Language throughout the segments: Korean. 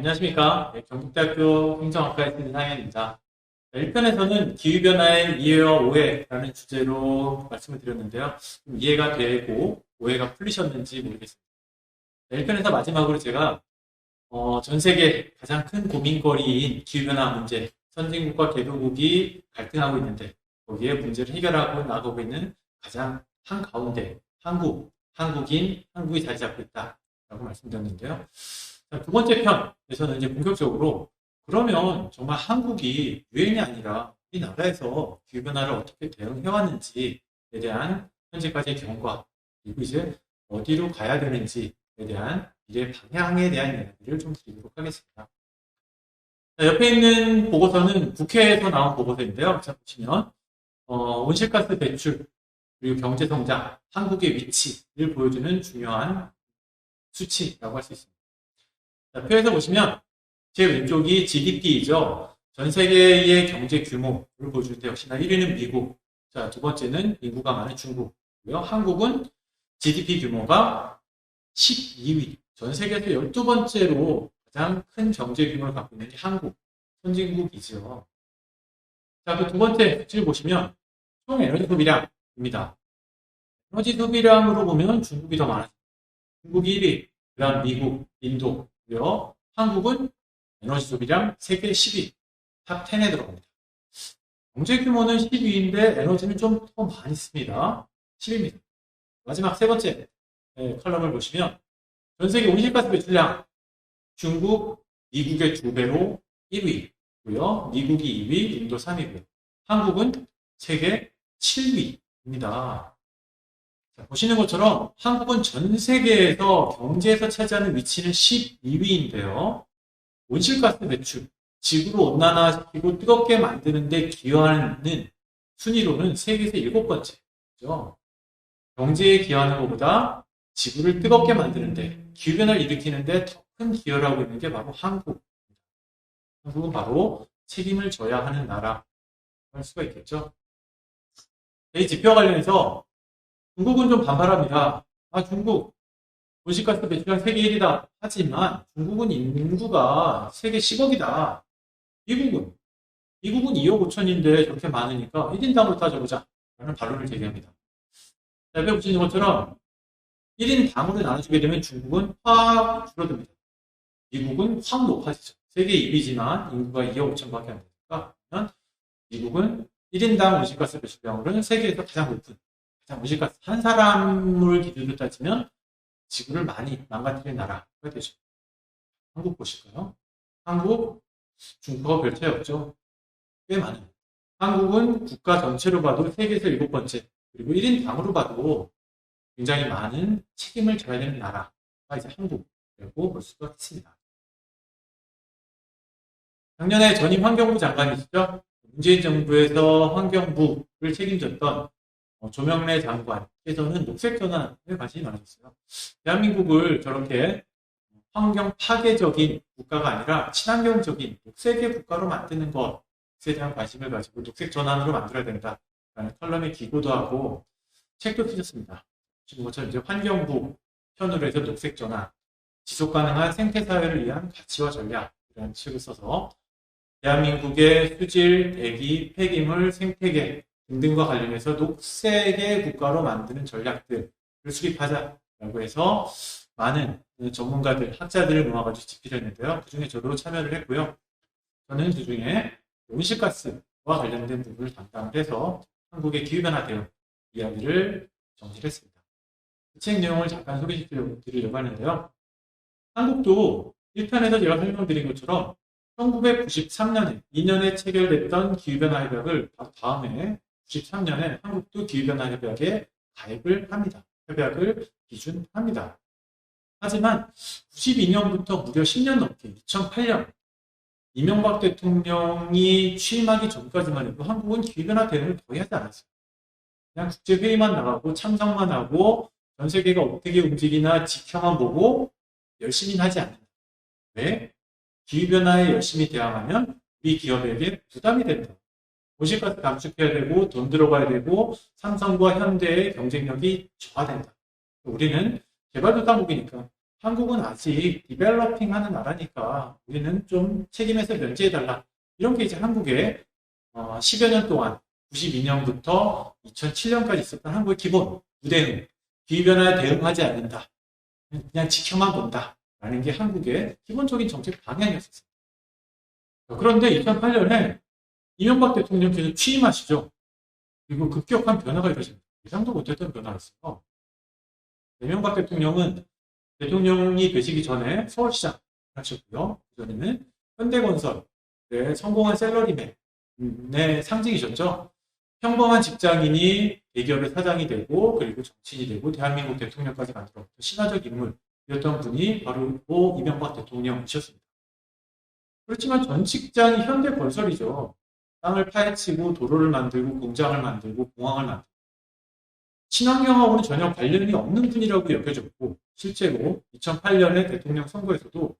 네, 안녕하십니까. 네, 경북대학교 행정학과에 있는 상현입니다. 1편에서는 기후변화의 이해와 오해라는 주제로 말씀을 드렸는데요. 좀 이해가 되고 오해가 풀리셨는지 모르겠습니다. 네, 1편에서 마지막으로 제가 어, 전 세계 가장 큰 고민거리인 기후변화 문제, 선진국과 개도국이 갈등하고 있는데 거기에 문제를 해결하고 나가고 있는 가장 한가운데 한국, 한국인, 한국이 자리 잡고 있다라고 말씀드렸는데요. 자, 두 번째 편에서는 이제 본격적으로 그러면 정말 한국이 유엔이 아니라 이 나라에서 기후변화를 어떻게 대응해왔는지에 대한 현재까지의 경과 그리고 이제 어디로 가야 되는지에 대한 미래 방향에 대한 이야기를 좀 드리도록 하겠습니다. 자, 옆에 있는 보고서는 국회에서 나온 보고서인데요. 자, 보시면 어, 온실가스 배출 그리고 경제 성장, 한국의 위치를 보여주는 중요한 수치라고 할 수 있습니다. 자, 표에서 보시면 제 왼쪽이 GDP이죠. 전 세계의 경제 규모를 보여주는데 역시나 1위는 미국, 자, 두 번째는 인구가 많은 중국고요. 한국은 GDP 규모가 12위. 전 세계에서 12번째로 가장 큰 경제 규모를 갖고 있는 게 한국, 선진국이죠. 자, 그 두 번째 수치를 보시면 총 에너지 소비량입니다. 에너지 소비량으로 보면 중국이 더 많아요. 중국이 1위, 그 다음 미국, 인도 고요. 한국은 에너지 소비량 세계 10위, 탑 10에 들어갑니다. 경제 규모는 12위인데 에너지는 좀 더 많이 씁니다. 10위입니다. 마지막 세 번째 네, 컬럼을 보시면 전 세계 온실가스 배출량 중국, 미국의 두 배로 1위고요. 미국이 2위, 인도 3위고요. 한국은 세계 7위입니다. 자, 보시는 것처럼 한국은 전 세계에서 경제에서 차지하는 위치는 12위인데요. 온실가스 배출, 지구를 온난화시키고 뜨겁게 만드는데 기여하는 순위로는 세계에서 일곱 번째죠. 경제에 기여하는 것보다 지구를 뜨겁게 만드는데 기후변화를 일으키는데 더 큰 기여를 하고 있는 게 바로 한국. 한국은 바로 책임을 져야 하는 나라 할 수가 있겠죠. 이 지표 관련해서 중국은 좀 반발합니다. 아 중국 온실가스 배출량 세계 1위다. 하지만 중국은 인구가 세계 10억이다. 미국은 미국은 2억 5천인데 저렇게 많으니까 1인당으로 따져보자. 라는 반론을 제기합니다. 자, 옆에 보시는 것처럼 1인 당으로 나눠주게 되면 중국은 확 줄어듭니다. 미국은 확 높아지죠. 세계 2위지만 인구가 2억 5천밖에 안 되니까 미국은 1인당 온실가스 배출량으로는 세계에서 가장 높은 온실가스 한 사람을 기준으로 따지면 지구를 많이 망가뜨린 나라가 되죠. 한국 보실까요? 한국 중국과 별 차이 없죠. 꽤 많은. 한국은 국가 전체로 봐도 세계에서 일곱 번째, 그리고 1인 당으로 봐도 굉장히 많은 책임을 져야 되는 나라가 이제 한국이라고 볼 수가 있습니다. 작년에 전임 환경부 장관이시죠? 문재인 정부에서 환경부를 책임졌던 어, 조명래 장관께서는 녹색 전환에 관심이 많으셨어요. 대한민국을 저렇게 환경 파괴적인 국가가 아니라 친환경적인 녹색의 국가로 만드는 것에 대한 관심을 가지고 녹색 전환으로 만들어야 된다라는 컬럼에 기고도 하고 책도 쓰셨습니다. 지금 것처럼 이제 환경부 편으로 해서 녹색 전환, 지속 가능한 생태 사회를 위한 가치와 전략 이런 책을 써서 대한민국의 수질, 대기, 폐기물, 생태계 등등과 관련해서 녹색의 국가로 만드는 전략들을 수립하자라고 해서 많은 전문가들, 학자들을 모아가지고 집필을 했는데요. 그 중에 저도 참여를 했고요. 저는 그 중에 온실가스와 관련된 부분을 담당을 해서 한국의 기후변화 대응 이야기를 정리를 했습니다. 그 책 내용을 잠깐 소개시켜드리려고 하는데요. 한국도 1편에서 제가 설명드린 것처럼 1993년에 2년에 체결됐던 기후변화 협약을 바로 다음에 93년에 한국도 기후변화 협약에 가입을 합니다. 협약을 기준합니다. 하지만 92년부터 무려 10년 넘게 2008년 이명박 대통령이 취임하기 전까지만 해도 한국은 기후변화 대응을 거의 하지 않았어요. 그냥 국제회의만 나가고 참석만 하고 전 세계가 어떻게 움직이나 지켜만 보고 열심히 하지 않는다. 왜? 기후변화에 열심히 대응하면 우리 기업에게 부담이 된다. 도시가스 감축해야 되고 돈 들어가야 되고 삼성과 현대의 경쟁력이 저하된다. 우리는 개발도상국이니까 한국은 아직 디벨로핑 하는 나라니까 우리는 좀 책임에서 면제해달라. 이런 게 이제 한국의 어, 10여 년 동안 92년부터 2007년까지 있었던 한국의 기본 무대응, 기후변화에 대응하지 않는다. 그냥 지켜만 본다. 라는 게 한국의 기본적인 정책 방향이었었어요. 그런데 2008년에 이명박 대통령께서 취임하시죠. 그리고 급격한 변화가 이루어집니다. 예상도 못했던 변화였어요. 이명박 대통령은 대통령이 되시기 전에 서울시장 하셨고요. 그전에는 현대건설의 성공한 셀러리맨의 상징이셨죠. 평범한 직장인이 대기업의 사장이 되고 그리고 정치인이 되고 대한민국 대통령까지 만들었던 신화적 인물이었던 분이 바로 고 이명박 대통령이셨습니다. 그렇지만 전 직장이 현대건설이죠. 땅을 파헤치고 도로를 만들고 공장을 만들고 공항을 만들고 친환경하고는 전혀 관련이 없는 분이라고 여겨졌고 실제로 2008년에 대통령 선거에서도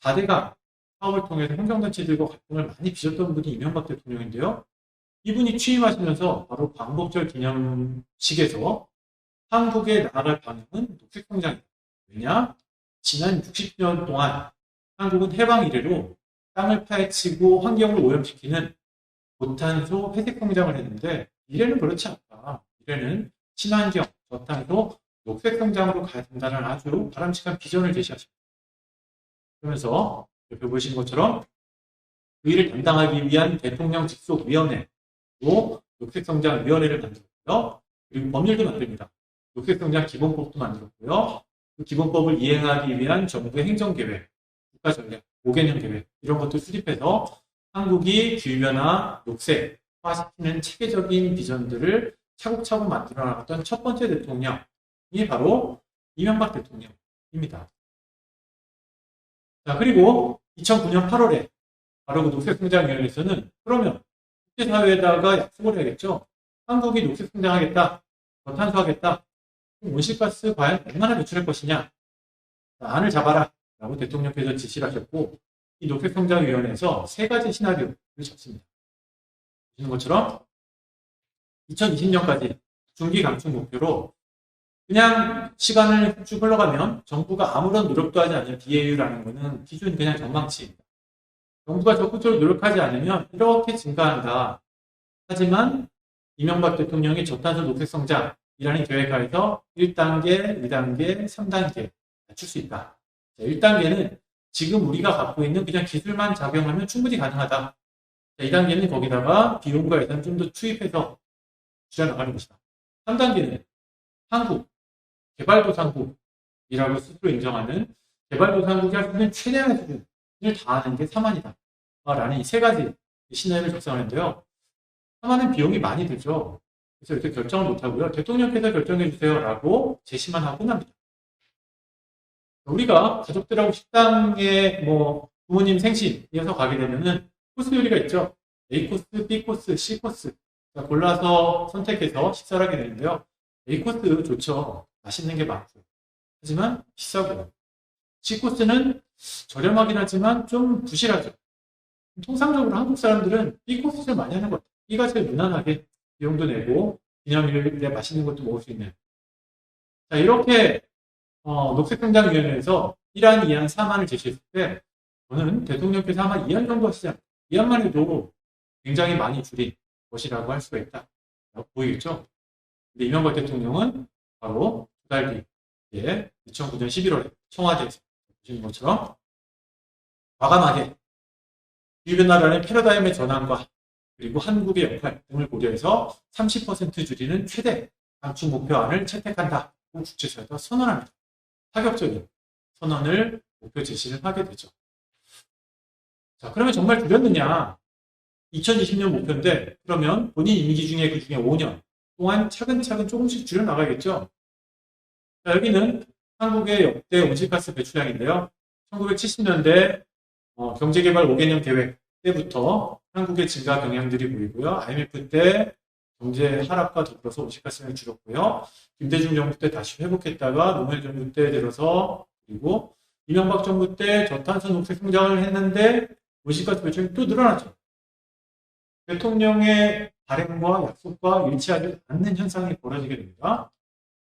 4대강 사업을 통해서 행정단체들과 갈등을 많이 빚었던 분이 이명박 대통령인데요. 이분이 취임하시면서 바로 광복절 기념식에서 한국의 나아갈 방향은 녹색성장이다. 왜냐? 지난 60년 동안 한국은 해방 이래로 땅을 파헤치고 환경을 오염시키는 고탄소 회색 성장을 했는데 미래는 그렇지 않다. 미래는 친환경, 저탄소, 녹색 성장으로 가야 된다는 아주 바람직한 비전을 제시하십니다. 그러면서 옆에 보시는 것처럼 그 일을 담당하기 위한 대통령 직속위원회로 녹색성장위원회를 만들었고요. 그리고 법률도 만듭니다. 녹색성장 기본법도 만들었고요. 그 기본법을 이행하기 위한 정부의 행정계획, 국가전략, 5개년 계획 이런 것도 수립해서 한국이 기후변화, 녹색화시키는 체계적인 비전들을 차곡차곡 만들어 나갔던 첫 번째 대통령이 바로 이명박 대통령입니다. 자, 그리고 2009년 8월에 바로 그 녹색성장위원회에서는 그러면 국제사회에다가 약속을 해야겠죠. 한국이 녹색성장하겠다, 저탄소하겠다, 온실가스 과연 얼마나 배출할 것이냐. 자, 안을 잡아라. 라고 대통령께서 지시를 하셨고, 이 녹색성장위원회에서 세 가지 시나리오를 잡습니다. 보시는 것처럼 2020년까지 중기 감축 목표로 그냥 시간을 쭉 흘러가면 정부가 아무런 노력도 하지 않으면 BAU라는 것은 기준 그냥 전망치입니다. 정부가 적극적으로 노력하지 않으면 이렇게 증가한다. 하지만 이명박 대통령이 저탄소 녹색 성장이라는 계획하에서 1단계, 2단계, 3단계 맞출 수 있다. 1단계는 지금 우리가 갖고 있는 그냥 기술만 작용하면 충분히 가능하다. 2단계는 거기다가 비용과 예산 좀 더 투입해서 줄여나가는 것이다. 3단계는 한국, 개발도상국이라고 스스로 인정하는 개발도상국이 할 수 있는 최대한의 수준을 다하는 게 3안이다. 라는 이 세 가지 시나리오를 작성하는데요. 3안은 비용이 많이 들죠. 그래서 이렇게 결정을 못하고요. 대통령께서 결정해 주세요. 라고 제시만 하고 납니다. 우리가 가족들하고 식당에 뭐 부모님 생신 이어서 가게 되면은 코스 요리가 있죠. A 코스, B 코스, C 코스. 골라서 선택해서 식사를 하게 되는데요. A 코스 좋죠. 맛있는 게 많고. 하지만 비싸고요. C 코스는 저렴하긴 하지만 좀 부실하죠. 통상적으로 한국 사람들은 B 코스를 많이 하는 것 같아요. B가 제일 무난하게 비용도 내고 기념일에 맛있는 것도 먹을 수 있는. 자, 이렇게 어, 녹색성장위원회에서 1안, 2안, 3안을 제시했을 때 저는 대통령께서 아마 2안 정도 하시지 않을까. 2안만 해도 굉장히 많이 줄인 것이라고 할 수가 있다. 보이겠죠? 근데 이명박 대통령은 바로 두 달 뒤에 2009년 11월에 청와대에서 보시는 것처럼 과감하게 기후변화라는 패러다임의 전환과 그리고 한국의 역할 등을 고려해서 30% 줄이는 최대 감축 목표안을 채택한다. 국제사회가 선언합니다. 파격적인 선언을 목표 제시를 하게 되죠. 자, 그러면 정말 줄였느냐? 2020년 목표인데 그러면 본인 임기 중에 그 중에 5년 동안 차근차근 조금씩 줄여나가겠죠. 자, 여기는 한국의 역대 온실가스 배출량인데요. 1970년대 어, 경제개발 5개년 계획 때부터 한국의 증가 경향들이 보이고요. IMF 때 경제 하락과 더불어서 온실가스량이 줄었고요. 김대중 정부 때 다시 회복했다가 노무현 정부 때 들어서 그리고 이명박 정부 때 저탄소 녹색 성장을 했는데 온실가스 배출이 또 늘어났죠. 대통령의 발행과 약속과 일치하지 않는 현상이 벌어지게 됩니다.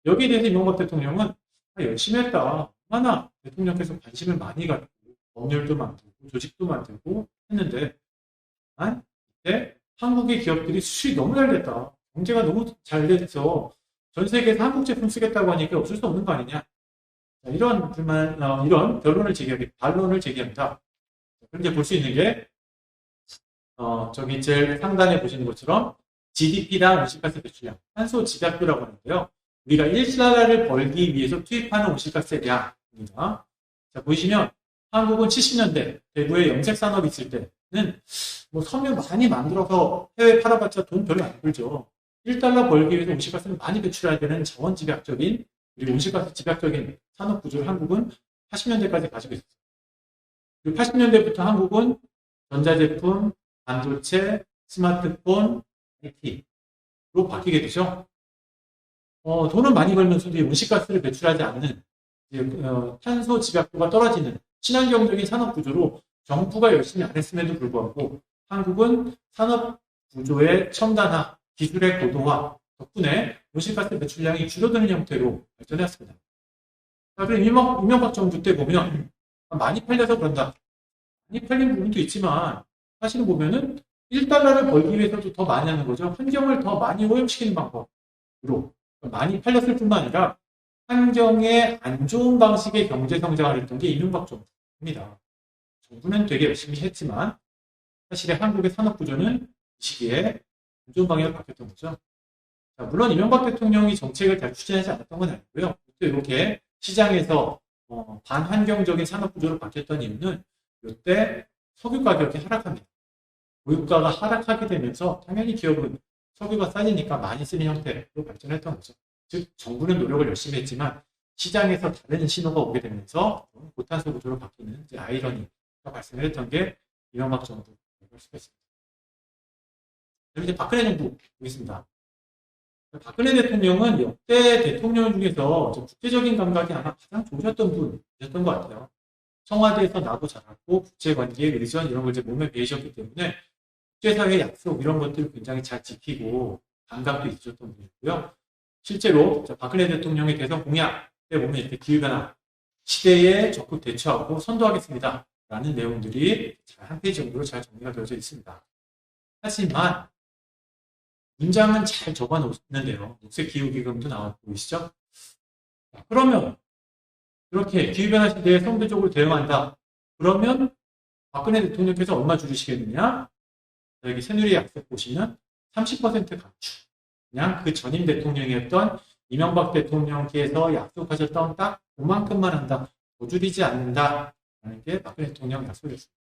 여기에 대해서 이명박 대통령은 아, 열심히 했다. 얼마나 대통령께서 관심을 많이 갖고 법률도 만들고 조직도 만들고 했는데 아, 이때 한국의 기업들이 수출이 너무 잘 됐다. 경제가 너무 잘 돼서 전 세계에서 한국 제품 쓰겠다고 하니까 어쩔 수 없는 거 아니냐. 자, 이런 불만, 어, 이런 결론을 제기하기, 반론을 제기합니다. 그런데 볼 수 있는 게, 어, 저기 제일 상단에 보시는 것처럼 GDP랑 온실가스 배출량, 탄소 집약도라고 하는데요. 우리가 1달러를 벌기 위해서 투입하는 온실가스의 량입니다. 자, 보시면 한국은 70년대 대구에 염색 산업이 있을 때는 뭐 섬유 많이 만들어서 해외 팔아봤자 돈 별로 안 벌죠. 1달러 벌기 위해서 온실가스를 많이 배출해야 되는 자원 집약적인 그리고 온실가스 집약적인 산업 구조를 한국은 80년대까지 가지고 있었어요. 그리고 80년대부터 한국은 전자제품, 반도체, 스마트폰, IT로 바뀌게 되죠. 어, 돈을 많이 벌면서도 이 온실가스를 배출하지 않는 어, 탄소 집약도가 떨어지는 친환경적인 산업 구조로 정부가 열심히 안 했음에도 불구하고 한국은 산업 구조의 첨단화, 기술의 고도화 덕분에 온실가스 배출량이 줄어드는 형태로 발전했습니다. 자, 그럼 이명, 이명박 정부 때 보면 많이 팔려서 그런다. 많이 팔린 부분도 있지만 사실은 보면은 1달러를 벌기 위해서도 더 많이 하는 거죠. 환경을 더 많이 오염시키는 방법으로 많이 팔렸을 뿐만 아니라 환경에 안 좋은 방식의 경제 성장을 했던 게 이명박 정부입니다. 정부는 되게 열심히 했지만 사실은 한국의 산업 구조는 이 시기에 안 좋은 방향으로 바뀌었던 거죠. 자, 물론 이명박 대통령이 정책을 잘 추진하지 않았던 건 아니고요. 또 이렇게 시장에서 어, 반환경적인 산업 구조로 바뀌었던 이유는 이때 석유 가격이 하락합니다. 고유가가 하락하게 되면서 당연히 기업은 석유가 싸지니까 많이 쓰는 형태로 발전했던 거죠. 즉 정부는 노력을 열심히 했지만 시장에서 다른 신호가 오게 되면서 고탄소 구조로 바뀌는 아이러니 가 발생을 했던 게 이명박 정부일 수가 있습니다. 그리고 이제 박근혜 정부 보겠습니다. 박근혜 대통령은 역대 대통령 중에서 국제적인 감각이 아마 가장 좋으셨던 분이셨던 것 같아요. 청와대에서 나도 잘하고 국제관계, 의전 이런 걸 이제 몸에 배우셨기 때문에 국제사회 약속 이런 것들을 굉장히 잘 지키고 감각도 있으셨던 분이고요. 실제로 박근혜 대통령의 대선 공약에 보면 이렇게 기후변화 시대에 적극 대처하고 선도하겠습니다. 라는 내용들이 한 페이지 정도로 잘 정리가 되어져 있습니다. 하지만 문장은 잘 적어 놓는데요. 녹색 기후기금도 나와 보이시죠? 그러면 이렇게 기후변화 시대에 선도적으로 대응한다. 그러면 박근혜 대통령께서 얼마 줄이시겠느냐? 여기 새누리 약속 보시면 30% 감축. 그냥 그 전임 대통령이었던 이명박 대통령께서 약속하셨던 딱 그만큼만 한다. 더 줄이지 않는다. 라는 게 박근혜 대통령 약속이었습니다.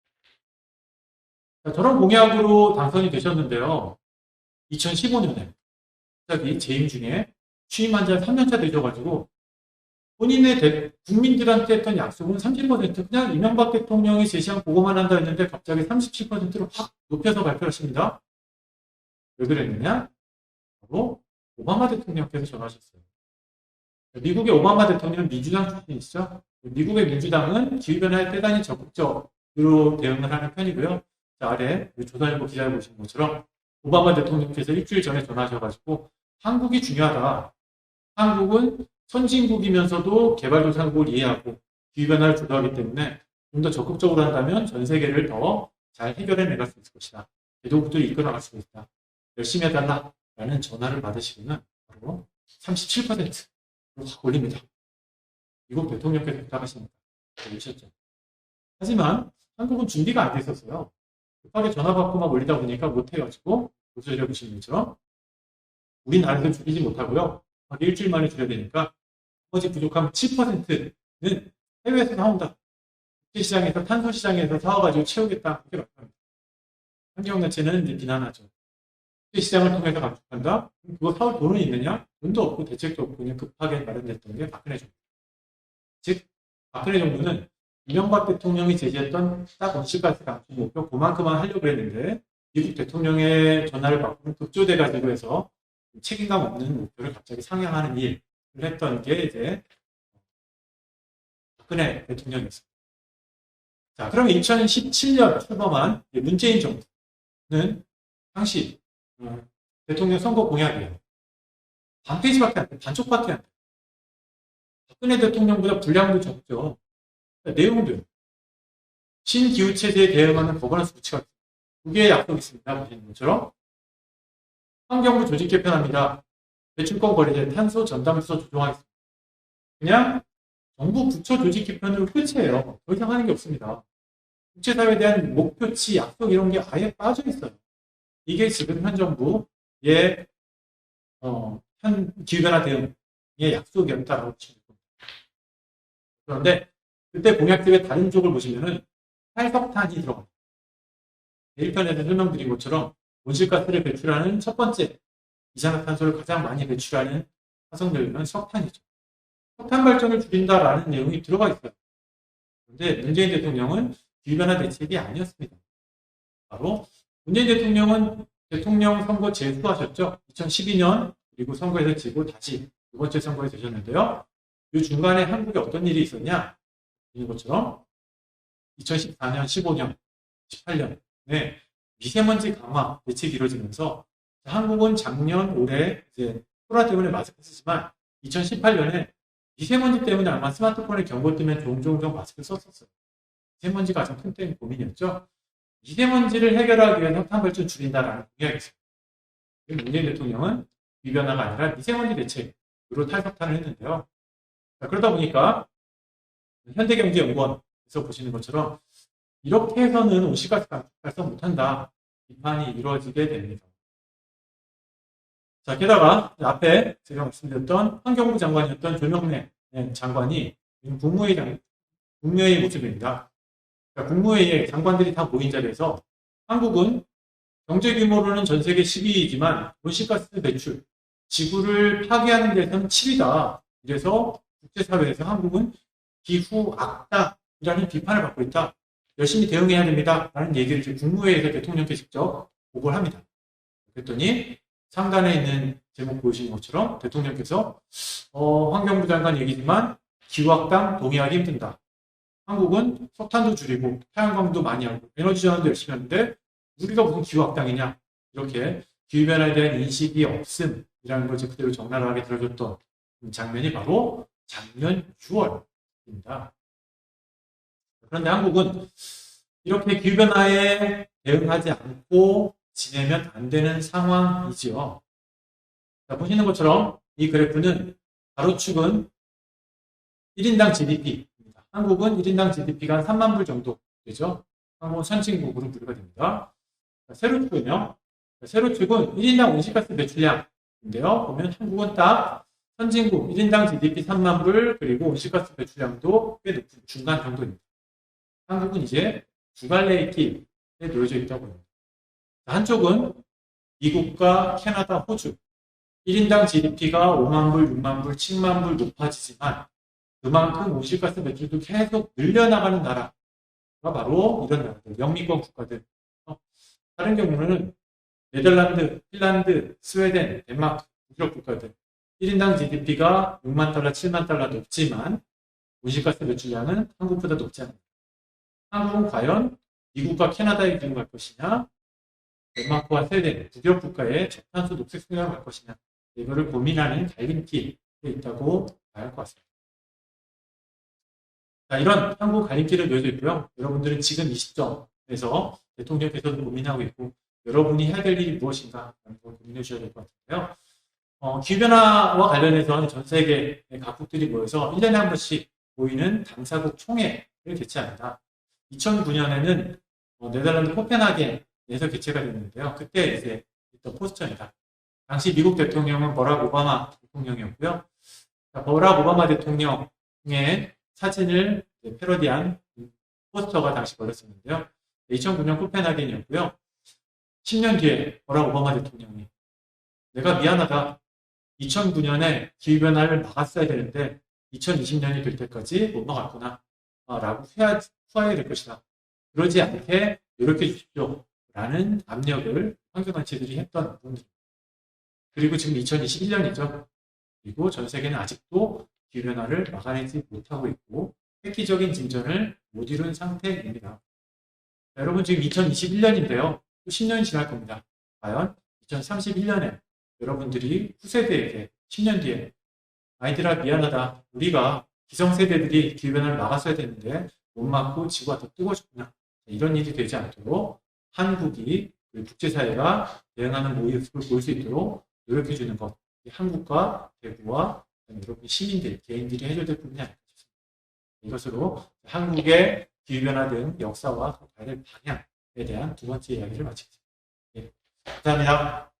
저런 공약으로 당선이 되셨는데요. 2015년에 갑자기 재임 중에 취임한 지 3년차 되셔가지고 본인의 대, 국민들한테 했던 약속은 30% 그냥 이명박 대통령이 제시한 보고만 한다 했는데 갑자기 37%로 확 높여서 발표하십니다. 왜 그랬느냐? 바로 오바마 대통령께서 전하셨어요. 미국의 오바마 대통령은 민주당 출신이시죠. 미국의 민주당은 기후변화에 대단히 적극적으로 대응을 하는 편이고요. 자, 아래 조선일보 기자를 보신 것처럼 오바마 대통령께서 일주일 전에 전화하셔가지고 한국이 중요하다. 한국은 선진국이면서도 개발도상국을 이해하고 기후변화를 주도하기 때문에 좀 더 적극적으로 한다면 전 세계를 더 잘 해결해 나갈 수 있을 것이다. 제도국들이 이끌어갈 수 있다. 열심히 해달라. 라는 전화를 받으시면 바로 37%로 확 올립니다. 미국 대통령께서 부탁하십니다. 올리셨죠. 하지만 한국은 준비가 안 돼 있었어요. 급하게 전화 받고 막 올리다 보니까 못 해가지고 보수해려 보시는 것처럼 우리나라에서 줄이지 못하고요. 일주일 만에 줄여야 되니까 나머지 부족한 7%는 해외에서 사온다. 국제시장에서 탄소시장에서 사와가지고 채우겠다. 이렇게 말합니다. 환경단체는 이제 비난하죠. 국제시장을 통해서 감축한다? 그거 사올 돈은 있느냐? 돈도 없고 대책도 없고 그냥 급하게 마련됐던 게 박근혜 정부. 즉, 박근혜 정부는 이명박 대통령이 제시했던 딱 온실가스 감축 목표 그만큼만 하려고 했는데 미국 대통령의 전화를 받고는 급조돼가지고 해서 책임감 없는 목표를 갑자기 상향하는 일을 했던 게 이제 박근혜 대통령이었습니다. 자, 그럼 2017년 출범한 문재인 정부는 당시 어, 대통령 선거 공약이에요. 반 페이지밖에 안 돼. 반쪽밖에 안 돼. 박근혜 대통령보다 분량도 적죠. 그러니까 내용도 신기후 체제에 대응하는 거버넌스 구체가 두 개의 약속이 있습니다. 보시는 것처럼 환경부 조직 개편합니다. 배출권 거리제 탄소 전담부서 조정하겠습니다. 그냥 정부 부처 조직 개편으로 끝이에요. 더 이상 하는 게 없습니다. 국제사회에 대한 목표치, 약속 이런 게 아예 빠져 있어요. 이게 지금 현 정부의 어, 현 기후변화 대응의 약속이었다라고 보시면. 그런데 그때 공약집의 다른 쪽을 보시면은 탈석탄이 들어갑니다. 1편에서 설명드린 것처럼 온실가스를 배출하는 첫 번째 이산화탄소를 가장 많이 배출하는 화성연료는 석탄이죠. 석탄 발전을 줄인다라는 내용이 들어가 있어요. 그런데 문재인 대통령은 기후변화 대책이 아니었습니다. 바로 문재인 대통령은 대통령 선거 재수하셨죠. 2012년 그리고 선거에서 지고 다시 두 번째 선거에 되셨는데요. 이 중간에 한국에 어떤 일이 있었냐? 이런 것처럼 2014년, 15년, 18년 네, 미세먼지 강화 대책이 이루어지면서 한국은 작년 올해 이제 코로나 때문에 마스크 쓰지만 2018년에 미세먼지 때문에 아마 스마트폰에 경고 뜨면 종종 좀 마스크 썼었어요. 미세먼지가 가장 큰 고민이었죠. 미세먼지를 해결하기 위해 석탄 발전 줄인다라는 공약이 있어요. 문재인 대통령은 비변화가 아니라 미세먼지 대책으로 탈석탄을 했는데요. 자, 그러다 보니까 현대경제연구원에서 보시는 것처럼 이렇게 해서는 온실가스 발생 못한다. 비판이 이루어지게 됩니다. 자, 게다가 앞에 제가 말씀드렸던 환경부 장관이었던 조명래 장관이 국무회의, 장, 국무회의 모습입니다. 그러니까 국무회의에 장관들이 다 모인 자리에서 한국은 경제 규모로는 전 세계 10위이지만 온실가스 배출, 지구를 파괴하는 데서는 7위다. 이래서 국제사회에서 한국은 기후 악다라는 비판을 받고 있다. 열심히 대응해야 됩니다. 라는 얘기를 이제 국무회의에서 대통령께 직접 보고를 합니다. 그랬더니 상단에 있는 제목 보시는 것처럼 대통령께서 어, 환경부 장관 얘기지만 기후악당 동의하기 힘든다. 한국은 석탄도 줄이고 태양광도 많이 하고 에너지 전환도 열심히 하는데 우리가 무슨 기후악당이냐 이렇게 기후변화에 대한 인식이 없음이라는 것을 그대로 적나라하게 들어줬던 장면이 바로 작년 6월입니다. 그런데 한국은 이렇게 기후변화에 대응하지 않고 지내면 안 되는 상황이지요. 자, 보시는 것처럼 이 그래프는 가로축은 1인당 GDP입니다. 한국은 1인당 GDP가 한 3만 불 정도 되죠. 한국은 선진국으로 분류가 됩니다. 세로축은요. 세로축은 1인당 온실가스 배출량인데요. 보면 한국은 딱 선진국 1인당 GDP 3만 불 그리고 온실가스 배출량도 꽤 높은 중간 정도입니다. 한국은 이제 길에 놓여져 있다고 합니다. 한쪽은 미국과 캐나다, 호주 1인당 GDP가 5만 불, 6만 불, 7만 불 높아지지만 그만큼 온실가스 매출도 계속 늘려나가는 나라가 바로 이런 나라들, 영미권 국가들. 어, 다른 경우는 네덜란드, 핀란드, 스웨덴, 덴마크, 유럽 국가들 1인당 GDP가 6만 달러, 7만 달러 높지만 온실가스 배출량은 한국보다 높지 않습니다. 한국은 과연 미국과 길로 갈 것이냐, 덴마크와 스웨덴, 북유럽 국가의 저탄소 녹색 성장을 갈 것이냐, 이거를 고민하는 갈림길에 있다고 봐야 할 것 같습니다. 자, 이런 한국 갈림길을 놓여져 있고요. 여러분들은 지금 이 시점에서 대통령께서도 고민하고 있고, 여러분이 해야 될 일이 무엇인가, 고민해 주셔야 될 것 같은데요. 어, 기후변화와 관련해서 전 세계 각국들이 모여서 1년에 한 번씩 모이는 당사국 총회를 개최합니다. 2009년에는 어, 네덜란드 코펜하겐에서 개최가 됐는데요. 그때 이제 있던 포스터입니다. 당시 미국 대통령은 버락 오바마 대통령이었고요. 버락 오바마 대통령의 사진을 패러디한 포스터가 당시 걸렸었는데요. 2009년 코펜하겐이었고요. 10년 뒤에 버락 오바마 대통령이 내가 미안하다. 2009년에 기후변화를 막았어야 되는데 2020년이 될 때까지 못 막았구나. 라고 후회, 후회가 될 것이다. 그러지 않게 노력해 주십시오. 라는 압력을 환경단체들이 했던 부분입니다. 그리고 지금 2021년이죠. 그리고 전 세계는 아직도 기후변화를 막아내지 못하고 있고 획기적인 진전을 못 이룬 상태입니다. 자, 여러분 지금 2021년인데요. 또 10년이 지날 겁니다. 과연 2031년에 여러분들이 후세대에게 10년 뒤에 아이들아 미안하다. 우리가 기성세대들이 기후변화를 막았어야 되는데 못 막고 지구가 더 뜨거워졌구나. 이런 일이 되지 않도록 한국이 그리고 국제사회가 대응하는 모습을 보일 수 있도록 노력해 주는 것. 이 한국과 대구와 여러분 시민들, 개인들이 해줘야 될 부분이 싶습니다. 이것으로 한국의 기후변화 등 역사와 가야 될 방향에 대한 두 번째 이야기를 마치겠습니다. 예, 감사합니다.